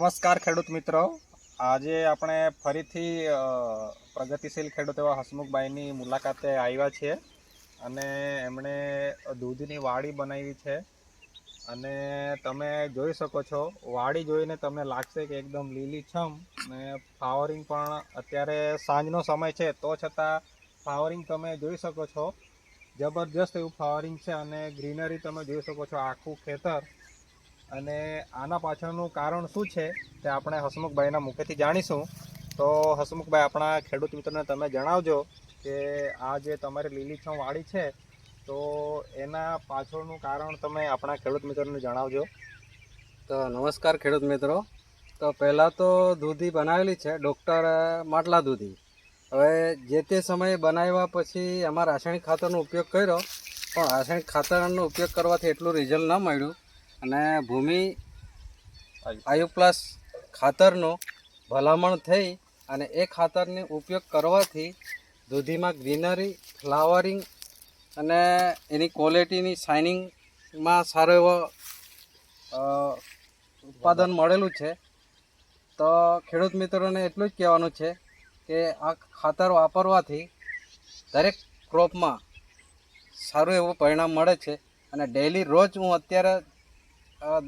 નમસ્કાર ખેડૂત મિત્રો. આજે આપણે ફરીથી પ્રગતિશીલ ખેડૂત એવા હસમુખભાઈની મુલાકાતે આવ્યા છીએ અને એમણે દૂધની વાડી બનાવી છે. અને તમે જોઈ શકો છો, વાડી જોઈને તમને લાગશે કે એકદમ લીલીછમ ને ફ્લાવરિંગ પણ અત્યારે સાંજનો સમય છે. તો છતાં ફ્લાવરિંગ તમે જોઈ શકો છો. જબરજસ્ત એવું ફ્લાવરિંગ છે અને ગ્રીનરી તમે જોઈ શકો છો આખું ખેતર. અને આના પાછળનું કારણ શું છે તે આપણે હસમુખભાઈના મુખેથી જાણીશું. તો હસમુખભાઈ, આપણા ખેડૂત મિત્રોને તમે જણાવજો કે આ જે તમારી લીલીછમ વાડી છે, તો એના પાછળનું કારણ તમે આપણા ખેડૂત મિત્રોને જણાવજો. તો નમસ્કાર ખેડૂત મિત્રો. તો પહેલાં તો દૂધી બનાવેલી છે, ડૉક્ટર માટલા દૂધી. હવે જે તે સમયે બનાવ્યા પછી એમાં રાસાયણિક ખાતરનો ઉપયોગ કર્યો, પણ રાસાયણિક ખાતરનો ઉપયોગ કરવાથી એટલું રિઝલ્ટ ન મળ્યું. અને ભૂમિ આયુ. પ્લસ ખાતરનો ભલામણ થઈ અને એ ખાતરનો ઉપયોગ કરવાથી દૂધીમાં ગ્રીનરી ફ્લાવરિંગ અને એની ક્વોલિટીની શાઇનિંગમાં સારો એવો ઉત્પાદન મળેલું છે. તો ખેડૂત મિત્રોને એટલું જ કહેવાનું છે કે આ ખાતર વાપરવાથી દરેક ક્રોપમાં સારું એવું પરિણામ મળે છે. અને ડેલી રોજ હું અત્યારે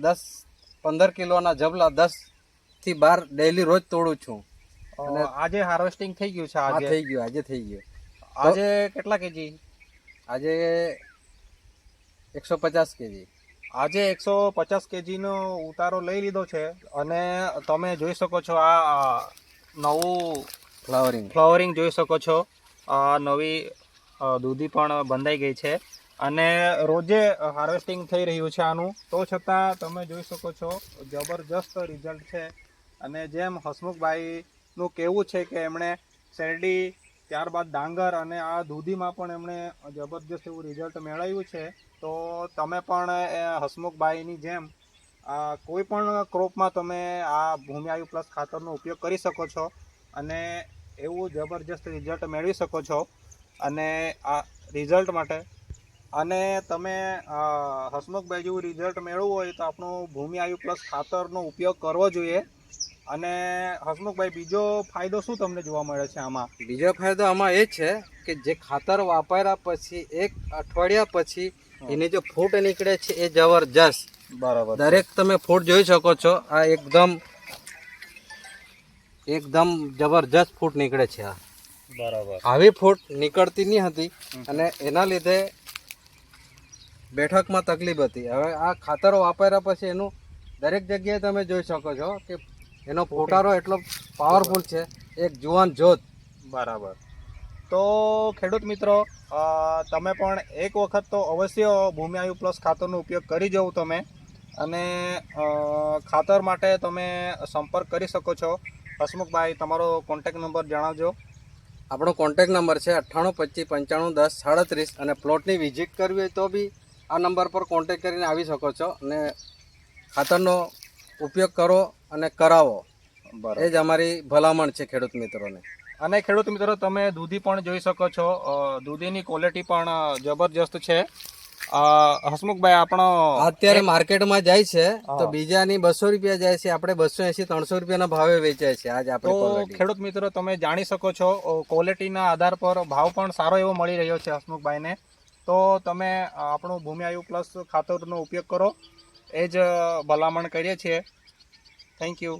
દસ પંદર કિલોના જબલા દસથી બાર ડેલી રોજ તોડું છું. અને- આજે હાર્વેસ્ટિંગ થઈ ગયું છે આજે? થઈ ગયું આજે થઈ ગયું. આજે કેટલા કેજી? આજે એકસો પચાસ કેજી. આજે એકસો પચાસ કેજીનો ઉતારો લઈ લીધો છે અને તમે જોઈ શકો છો આ નવું ફ્લાવરિંગ ફ્લાવરિંગ જોઈ શકો છો. આ નવી દૂધી પણ બંધાઈ ગઈ છે. અને રોજે હાર્વેસ્ટિંગ થઈ રહ્યું છે આનું. તો છતાં તમે જોઈ શકો છો, જબરજસ્ત રિઝલ્ટ છે. અને જેમ હસમુખભાઈનું કહેવું છે કે એમણે શેરડી, ત્યારબાદ ડાંગર અને આ દૂધીમાં પણ એમણે જબરજસ્ત એવું રિઝલ્ટ મેળવ્યું છે. તો તમે પણ હસમુખભાઈની જેમ કોઈ પણ ક્રોપમાં તમે આ ભૂમિઆયુ પ્લસ ખાતરનો ઉપયોગ કરી શકો છો અને એવું જબરજસ્ત રિઝલ્ટ મેળવી શકો છો. અને આ રિઝલ્ટ માટે અને તમે હસમુખભાઈ જેવું રિઝલ્ટ મેળવવું હોય તો આપણું ભૂમિ આયુ પ્લસ ખાતરનો ઉપયોગ કરવો જોઈએ. અને હસમુખભાઈ બીજો ફાયદો શું તમને જોવા મળે છે આમાં? બીજો ફાયદો આમાં એ છે કે જે ખાતર વાપર્યા પછી એક અઠવાડિયા પછી એની જે ફૂટ નીકળે છે એ જબરજસ્ત. બરાબર. દરેક તમે ફૂટ જોઈ શકો છો આ એકદમ એકદમ જબરજસ્ત ફૂટ નીકળે છે આ. બરાબર. આવી ફૂટ નીકળતી નહીં હતી અને એના લીધે બેઠકમાં તકલીફ હતી. હવે આ ખાતરો વાપર્યા પછી એનું દરેક જગ્યાએ તમે જોઈ શકો છો કે એનો ફોટારો એટલો પાવરફુલ છે. એક જુવાન જોત બરાબર. તો ખેડૂત મિત્રો તમે પણ એક વખત તો અવશ્ય ભૂમિ આયુ પ્લસ ખાતરનો ઉપયોગ કરી જવું તમે. અને ખાતર માટે તમે સંપર્ક કરી શકો છો. હસમુખભાઈ તમારો કોન્ટેક નંબર જણાવજો. આપણો કોન્ટેક નંબર છે અઠ્ઠાણું પચીસ પંચાણું દસ સાડત્રીસ અને પ્લોટની વિઝિટ કરવી હોય તો બી આ નંબર પર કોન્ટેક કરીને આવી શકો છો અને ખાતરનો ઉપયોગ કરો અને કરાવો. એ જ અમારી ભલામણ છે ખેડૂત મિત્રોને. અને ખેડૂત મિત્રો તમે દૂધી પણ જોઈ શકો છો. દૂધીની ક્વોલિટી પણ જબરજસ્ત છે. હસમુખભાઈ આપણો અત્યારે માર્કેટમાં જાય છે તો બીજાની બસો રૂપિયા જાય છે આપણે બસો એસી ત્રણસો રૂપિયાના ભાવે વેચાય છે આજ આપણે ખેડૂત મિત્રો તમે જાણી શકો છો ક્વોલિટીના આધાર પર ભાવ પણ સારો એવો મળી રહ્યો છે હસમુખભાઈને. તો તમે આપણું ભૂમિ પ્લસ ખાતરનો ઉપયોગ કરો. એ જ ભલામણ કરીએ છીએ. Thank you